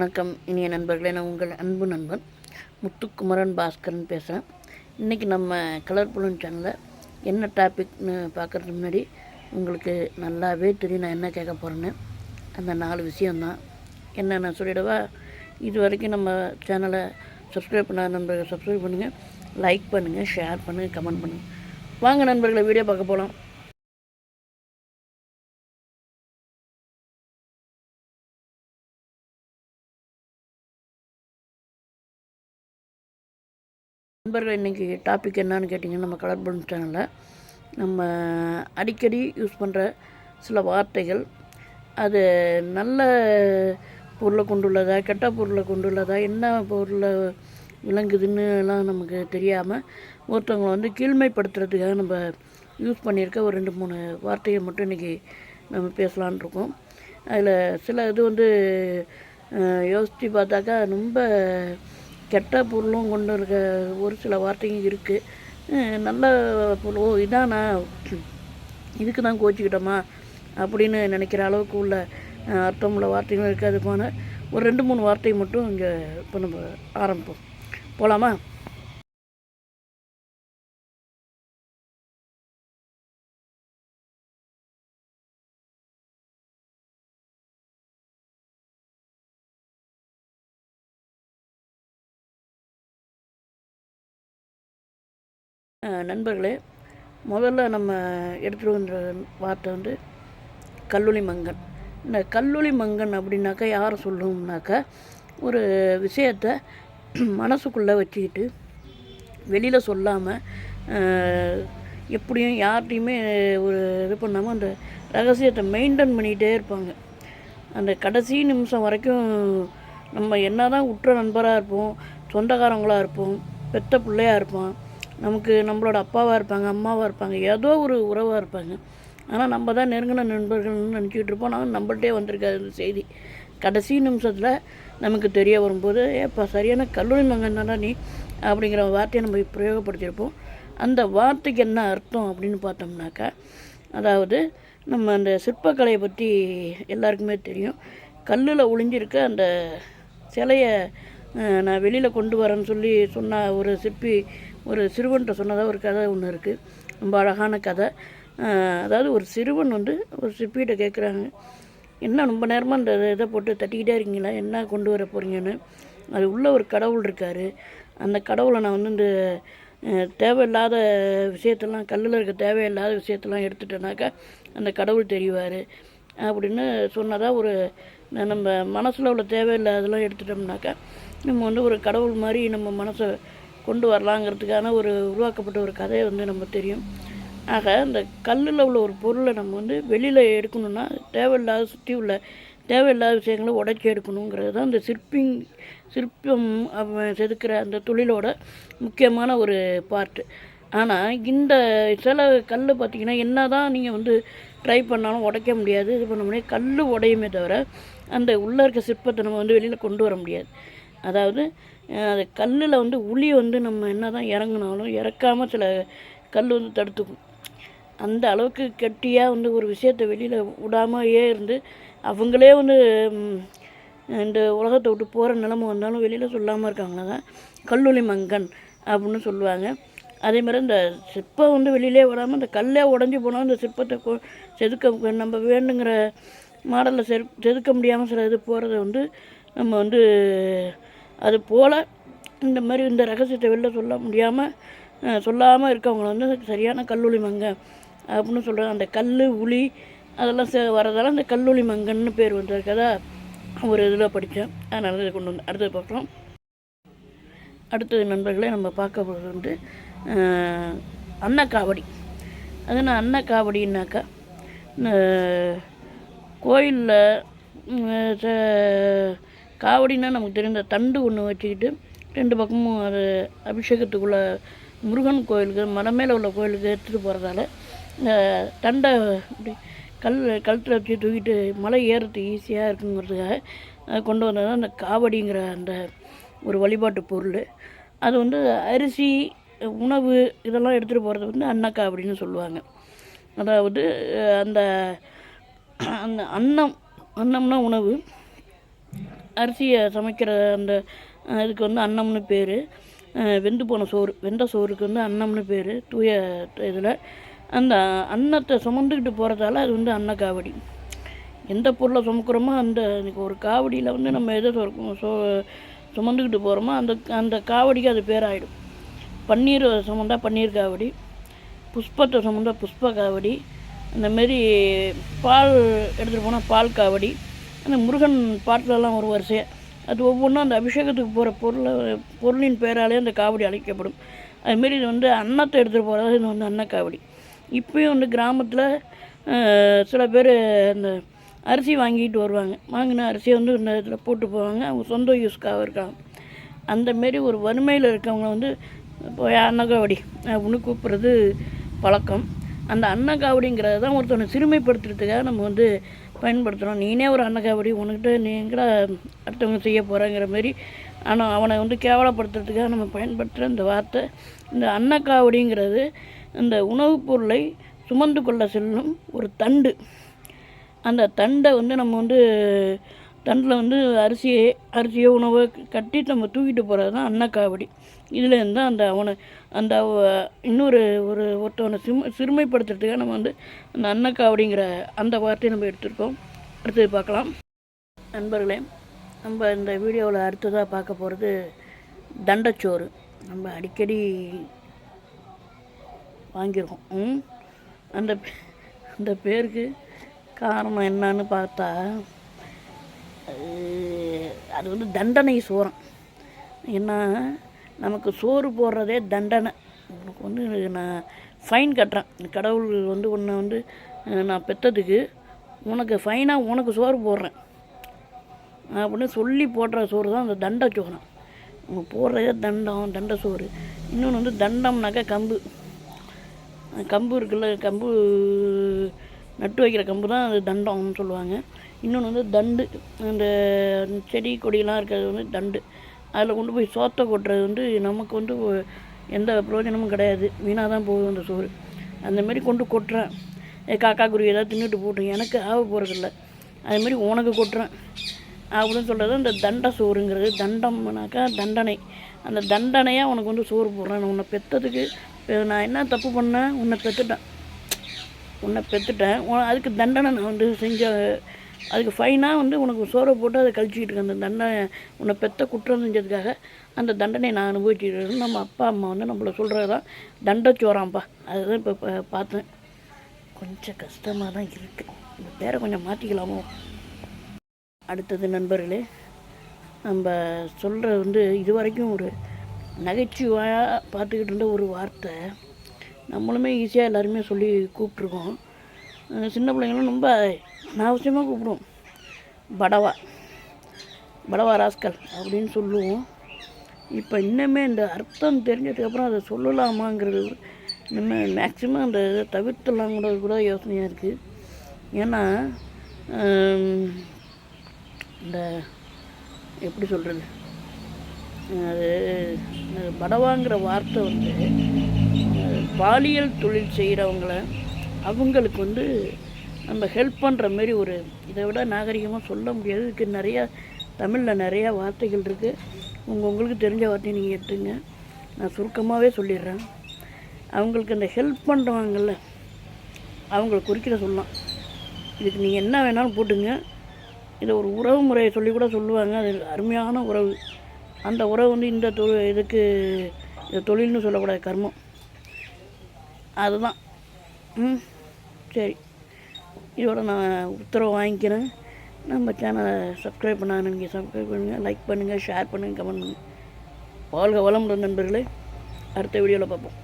வணக்கம் இனிய நண்பர்களே. நான் உங்கள் அன்பு நண்பன் முத்துக்குமரன் பாஸ்கரன் பேசுகிறேன் இன்றைக்கி நம்ம கலர் புலன் சேனலில் என்ன டாபிக்னு பார்க்குறதுக்கு முன்னாடி உங்களுக்கு நல்லாவே தெரியும் நான் என்ன கேட்க போகிறேன்னு அந்த நாலு விஷயந்தான் என்ன நான் சொல்லிடவா? இது வரைக்கும் நம்ம சேனலை சப்ஸ்கிரைப் பண்ணாத நண்பர்கள் சப்ஸ்கிரைப் பண்ணுங்கள் லைக் பண்ணுங்கள் ஷேர் பண்ணுங்கள் கமெண்ட் பண்ணுங்கள் வாங்க நண்பர்களை வீடியோ பார்க்க போகலாம் நண்பர்கள் இன்றைக்கி டாபிக் என்னன்னு கேட்டிங்கன்னா நம்ம கலர் பலூன் சேனலில் நம்ம அடிக்கடி யூஸ் பண்ணுற சில வார்த்தைகள். அது நல்ல பொருளை கொண்டுள்ளதா கெட்ட பொருளை கொண்டுள்ளதா என்ன பொருளை விளங்குதுன்னு எல்லாம் நமக்கு தெரியாமல் ஒருத்தவங்களை வந்து கீழ்மைப்படுத்துறதுக்காக நம்ம யூஸ் பண்ணியிருக்க ஒரு ரெண்டு மூணு வார்த்தையை மட்டும் இன்றைக்கி நம்ம பேசலான் இருக்கோம். அதில் சில இது வந்து யோசித்து பார்த்தாக்கா ரொம்ப கெட்ட பொருளும் கொண்டு இருக்க ஒரு சில வார்த்தையும் இருக்குது நல்ல பொருள். ஓ இதானா? இதுக்கு தான் கோச்சிக்கிட்டோமா? அப்படின்னு நினைக்கிற அளவுக்கு உள்ள அர்த்தம் உள்ள வார்த்தைகளும் இருக்குது அது போன ஒரு ரெண்டு மூணு வார்த்தை மட்டும் இங்கே இப்போ நம்ம ஆரம்பிப்போம். போகலாமா நண்பர்களே முதல்ல நம்ம எடுத்துகிட்டு வந்த வார்த்தை வந்து கல்லூலி மங்கன். இந்த கல்லூலி மங்கன் அப்படின்னாக்கா யாரை சொல்லணும்னாக்கா ஒரு விஷயத்தை மனசுக்குள்ளே வச்சுக்கிட்டு வெளியில் சொல்லாமல் எப்படியும் யார்கிட்டையுமே ஒரு இது பண்ணாமல் அந்த ரகசியத்தை மெயின்டைன் பண்ணிகிட்டே இருப்பாங்க. அந்த கடைசி நிமிஷம் வரைக்கும் நம்ம என்ன தான் உற்ற நண்பராக இருப்போம் சொந்தக்காரங்களாக இருப்போம் பெத்த பிள்ளையாக இருப்போம் நமக்கு நம்மளோட அப்பாவாக இருப்பாங்க அம்மாவாக இருப்பாங்க ஏதோ ஒரு உறவாக இருப்பாங்க. ஆனால் நம்ம தான் நெருங்கின நண்பர்கள்னு நினச்சிக்கிட்டு இருப்போம். ஆனால் நம்மள்ட்டே வந்திருக்காது இந்த செய்தி. கடைசி நிமிஷத்தில் நமக்கு தெரிய வரும்போது ஏப்பா சரியான கல்லூரி மகன் தானே நீ? அப்படிங்கிற வார்த்தையை நம்ம பிரயோகப்படுத்தியிருப்போம். அந்த வார்த்தைக்கு என்ன அர்த்தம் அப்படின்னு பார்த்தோம்னாக்கா அதாவது நம்ம அந்த சிற்பக்கலையை பற்றி எல்லாருக்குமே தெரியும். கல்லில் ஒளிஞ்சிருக்க அந்த சிலையை நான் வெளியில் கொண்டு வரேன்னு சொல்லி சொன்ன ஒரு சிற்பி ஒரு சிறுவன்கிட்ட சொன்னதாக ஒரு கதை ஒன்று இருக்குது ரொம்ப அழகான கதை. அதாவது ஒரு சிறுவன் வந்து ஒரு சிற்பிகிட்ட கேட்குறாங்க என்ன ரொம்ப நேரமாக அந்த இதை போட்டு தட்டிக்கிட்டே இருக்கீங்களா? என்ன கொண்டு வர போகிறீங்கன்னு அது உள்ளே ஒரு கடவுள் இருக்கார். அந்த கடவுளை நான் வந்து இந்த தேவையில்லாத விஷயத்தெல்லாம் கல்லில் இருக்க தேவையில்லாத விஷயத்தெல்லாம் எடுத்துட்டேனாக்கா அந்த கடவுள் தெரிவார் அப்படின்னு சொன்னதாக ஒரு நம்ம மனசில் உள்ள தேவையில்லாதெல்லாம் எடுத்துட்டோம்னாக்கா நம்ம வந்து ஒரு கடவுள் மாதிரி நம்ம மனசை கொண்டு வரலாங்கிறதுக்கான ஒரு உருவாக்கப்பட்ட ஒரு கதையை வந்து நம்ம தெரியும். ஆக இந்த கல்லில் உள்ள ஒரு பொருளை நம்ம வந்து வெளியில் எடுக்கணும்னா தேவையில்லாத சுற்றி உள்ள தேவையில்லாத விஷயங்களை உடைச்சி எடுக்கணுங்கிறது தான் இந்த சிற்பிங் சிற்பம் செதுக்கிற அந்த தொழிலோட முக்கியமான ஒரு பார்ட்டு ஆனால் இந்த சில கல் பார்த்திங்கன்னா என்ன தான் நீங்கள் வந்து ட்ரை பண்ணாலும் உடைக்க முடியாது. இது பண்ண முடியாது. கல் உடையுமே தவிர அந்த உள்ளே இருக்க சிற்பத்தை நம்ம வந்து வெளியில் கொண்டு வர முடியாது. அதாவது அது கல்லில் வந்து உளி வந்து நம்ம என்ன தான் இறங்குனாலும் இறக்காமல் சில கல் வந்து தடுத்துக்கும். அந்த அளவுக்கு கெட்டியாக வந்து ஒரு விஷயத்தை வெளியில் விடாமையே இருந்து அவங்களே வந்து இந்த உலகத்தை விட்டு போகிற நிலமை வந்தாலும் வெளியில் சொல்லாமல் இருக்காங்களா தான் கல்லூலி மங்கன் அப்படின்னு சொல்லுவாங்க. அதே மாதிரி இந்த சிற்பம் வந்து வெளியிலே விடாமல் இந்த கல்லே உடஞ்சி போனால் இந்த சிற்பத்தை கொ- செதுக்க நம்ம வேணுங்கிற மாடலில் செது செதுக்க முடியாமல் சில இது போகிறத வந்து நம்ம வந்து அது போல் இந்த மாதிரி இந்த ரகசியத்தை வெளில சொல்ல முடியாமல் சொல்லாமல் இருக்கவங்கள வந்து சரியான கல்லூலி மங்க அப்படின்னு சொல்கிறாங்க அந்த கல் உளி அதெல்லாம் சே வரதால அந்த கல்லூலி மங்கன்னு பேர் வந்திருக்கதா ஒரு இதில் படித்தேன் அதனால் இதை கொண்டு வந்து அடுத்தது பார்க்கலாம். அடுத்தது நண்பர்களே நம்ம பார்க்க போகிறது வந்து அன்னக்காவடி. அது நான் அன்னக்காவடினாக்கா இந்த கோயிலில் காவடின்னா நமக்கு தெரிந்த தண்டு ஒன்று வச்சுக்கிட்டு ரெண்டு பக்கமும் அது அபிஷேகத்துக்குள்ள முருகன் கோயிலுக்கு மலை மேலே உள்ள கோயிலுக்கு எடுத்துகிட்டு போகிறதால இந்த தண்டை இப்படி கல் கழுத்தில் வச்சு தூக்கிட்டு மலை ஏறுறதுக்கு ஈஸியாக இருக்குங்கிறதுக்காக கொண்டு வந்தது தான் அந்த காவடிங்கிற அந்த ஒரு வழிபாட்டு பொருள். அது வந்து அரிசி உணவு இதெல்லாம் எடுத்துகிட்டு போகிறது வந்து அன்னக்கா அப்படின்னு சொல்லுவாங்க. அதாவது அந்த அந்த அன்னம் அன்னம்னா உணவு. அரிசியை சமைக்கிற அந்த இதுக்கு வந்து அன்னம்னு பேர். வெந்து போன சோறு வெந்த சோறுக்கு வந்து அன்னம்னு பேர் தூய இதில். அந்த அன்னத்தை சுமந்துக்கிட்டு போகிறதால அது வந்து அன்னக்காவடி எந்த பொருளை சுமக்கிறோமோ அந்த இன்னைக்கு ஒரு காவடியில் வந்து நம்ம எதை சுமக்கும் சோ சுமந்துக்கிட்டு போகிறோமோ அந்த அந்த காவடிக்கு அது பேராயிடும். பன்னீர் சுமந்தா பன்னீர் காவடி புஷ்பத்தை சுமந்தா புஷ்ப காவடி அந்தமாரி பால் எடுத்துகிட்டு போனால் பால் காவடி அந்த முருகன் பாட்டிலலாம் ஒரு வரிசையாக அது ஒவ்வொன்றும் அந்த அபிஷேகத்துக்கு போகிற பொருளை பொருளின் பேராலே அந்த காவடி அழைக்கப்படும். அதுமாரி இது வந்து அன்னத்தை எடுத்துகிட்டு போகிறது இது வந்து அன்னக்காவடி. இப்போயும் வந்து கிராமத்தில் சில பேர் அந்த அரிசி வாங்கிட்டு வருவாங்க. வாங்கின அரிசியை வந்து இந்த இதில் போட்டு போவாங்க. அவங்க சொந்த யூஸ்க்காக இருக்காங்க. அந்த மாரி ஒரு வறுமையில் இருக்கவங்க வந்து போய் அன்னக்காவடி அப்படின்னு கூப்பிட்றது பழக்கம். அந்த அன்னக்காவடிங்கிறது தான் ஒருத்தவனை சிறுமைப்படுத்துறதுக்காக நம்ம வந்து பயன்படுத்துகிறோம் நீனே ஒரு அன்னக்காவடி உனக்கிட்ட நீங்கள அடுத்தவங்க செய்ய போகிறேங்கிற மாதிரி ஆனால் அவனை வந்து கேவலப்படுத்துறதுக்காக நம்ம பயன்படுத்துகிற இந்த வார்த்தை இந்த அன்னக்காவடிங்கிறது இந்த உணவுப் பொருளை சுமந்து கொள்ள செல்லும் ஒரு தண்டு. அந்த தண்டை வந்து நம்ம வந்து தண்டில் வந்து அரிசியை அரிசியோ உணவை கட்டி நம்ம தூக்கிட்டு போகிறது தான் அன்னக்காவடி இதில் இருந்தால் அந்த அவனை அந்த இன்னொரு ஒரு ஒருத்தவனை சிம் சிறுமைப்படுத்துறதுக்காக நம்ம வந்து அந்த அன்னக்காவடிங்கிற அந்த வார்த்தையை நம்ம எடுத்திருக்கோம். அடுத்தது பார்க்கலாம். நண்பர்களே நம்ம இந்த வீடியோவில் அடுத்ததாக பார்க்க போகிறது தண்டச்சோறு. நம்ம அடிக்கடி வாங்கியிருக்கோம். அந்த அந்த பேருக்கு காரணம் என்னன்னு பார்த்தா அது- வந்து தண்டனை சோரம். ஏன்னா நமக்கு சோறு போடுறதே தண்டனை. உனக்கு வந்து நான் ஃபைன் கட்டுறேன். கடவுள் வந்து உன்னை வந்து நான் பெற்றதுக்கு உனக்கு ஃபைனாக உனக்கு சோறு போடுறேன். அப்படின்னு சொல்லி போடுற சோறு தான் அந்த தண்டை சோறம். அவங்க போடுறதே தண்டம் தண்டை சோறு. இன்னொன்று வந்து தண்டம்னாக்கா கம்பு. கம்பு இருக்குல்ல கம்பு நட்டு வைக்கிற கம்பு தான் அது தண்டம்னு சொல்லுவாங்க. இன்னொன்று வந்து தண்டு. அந்த செடி கொடியெல்லாம் இருக்கிறது வந்து தண்டு. அதில் கொண்டு போய் சோத்தை கொட்டுறது வந்து நமக்கு வந்து எந்த பிரயோஜனமும் கிடையாது. வீணாக தான் போகுது அந்த சோறு. அந்தமாரி கொண்டு கொட்டுறேன். ஏ காக்கா குருவி ஏதாவது தின்னுட்டு போட்டோம் எனக்கு ஆக போகிறதில்ல அதுமாரி உனக்கு கொட்டுறேன். அப்படின்னு சொல்கிறது அந்த தண்ட சோறுங்கிறது. தண்டம்னாக்கா தண்டனை. அந்த தண்டனையாக உனக்கு வந்து சோறு போடுறேன். நான் உன்னை பெற்றதுக்கு நான் என்ன தப்பு பண்ணேன்? உன்னை பெற்றுட்டேன் உன்னை பெற்றுட்டேன் அதுக்கு தண்டனை நான் வந்து செஞ்ச அதுக்கு ஃபைனாக வந்து உனக்கு சோறை போட்டு அதை கழிச்சிக்கிட்டு இருக்க அந்த தண்டனை உன்னை பெத்த குற்றம் செஞ்சதுக்காக அந்த தண்டனை நான் அனுபவிச்சுட்டு நம்ம அப்பா அம்மா வந்து நம்மளை சொல்கிறது தான் தண்டச்சோறாம்ப்பா அதுதான் இப்போ பார்த்தேன். கொஞ்சம் கஷ்டமாக தான் இருக்குது இந்த பேரை கொஞ்சம் மாற்றிக்கலாமோ அடுத்தது நண்பர்களே நம்ம சொல்கிறது வந்து இது வரைக்கும் ஒரு நகைச்சுவையாக பார்த்துக்கிட்டு இருந்த ஒரு வார்த்தை. நம்மளுமே ஈஸியாக எல்லாருமே சொல்லி கூப்பிட்ருக்கோம் சின்ன பிள்ளைங்களும் ரொம்ப அனாவசியமாக கூப்பிடுவோம் படவா. படவா ராஸ்கல் அப்படின்னு சொல்லுவோம். இப்போ இன்னுமே இந்த அர்த்தம் தெரிஞ்சதுக்கப்புறம் அதை சொல்லலாமாங்கிறது இன்னுமே மேக்ஸிமம் அந்த இதை தவிர்த்துலாம் கூட கூட யோசனையாக இருக்குது ஏன்னா இந்த எப்படி சொல்கிறது அது படவாங்கிற வார்த்தை வந்து பாலியல் தொழில் செய்கிறவங்கள அவங்களுக்கு வந்து நம்ம ஹெல்ப் பண்ணுற மாதிரி ஒரு இதை விட நாகரிகமாக சொல்ல முடியாது. இதுக்கு நிறையா தமிழில் நிறையா வார்த்தைகள் இருக்குது உங்கள் உங்களுக்கு தெரிஞ்ச வார்த்தையை நீங்கள் எடுத்துங்க. நான் சுருக்கமாகவே சொல்லிடுறேன். அவங்களுக்கு அந்த ஹெல்ப் பண்ணுறவங்கல்ல அவங்கள குறிக்கிற சொல்லலாம். இதுக்கு நீங்கள் என்ன வேணாலும் போட்டுங்க. இதை ஒரு உறவு முறையை சொல்லி கூட சொல்லுவாங்க. அது அருமையான உறவு. அந்த உறவு வந்து இந்த தொ இதுக்கு இந்த தொழில்னு சொல்லக்கூடாது கர்மம். அதுதான். ம் சரி. இதோட நான் உத்தரவு வாங்கிக்கிறேன். நம்ம சேனலை சப்ஸ்கிரைப் பண்ணாங்க நீங்கள் சப்ஸ்கிரைப் பண்ணுங்கள் லைக் பண்ணுங்கள் ஷேர் பண்ணுங்கள் கமெண்ட் பண்ணுங்கள் வாழ்க வளமுடன் நண்பர்களே. அடுத்த வீடியோவில் பார்ப்போம்.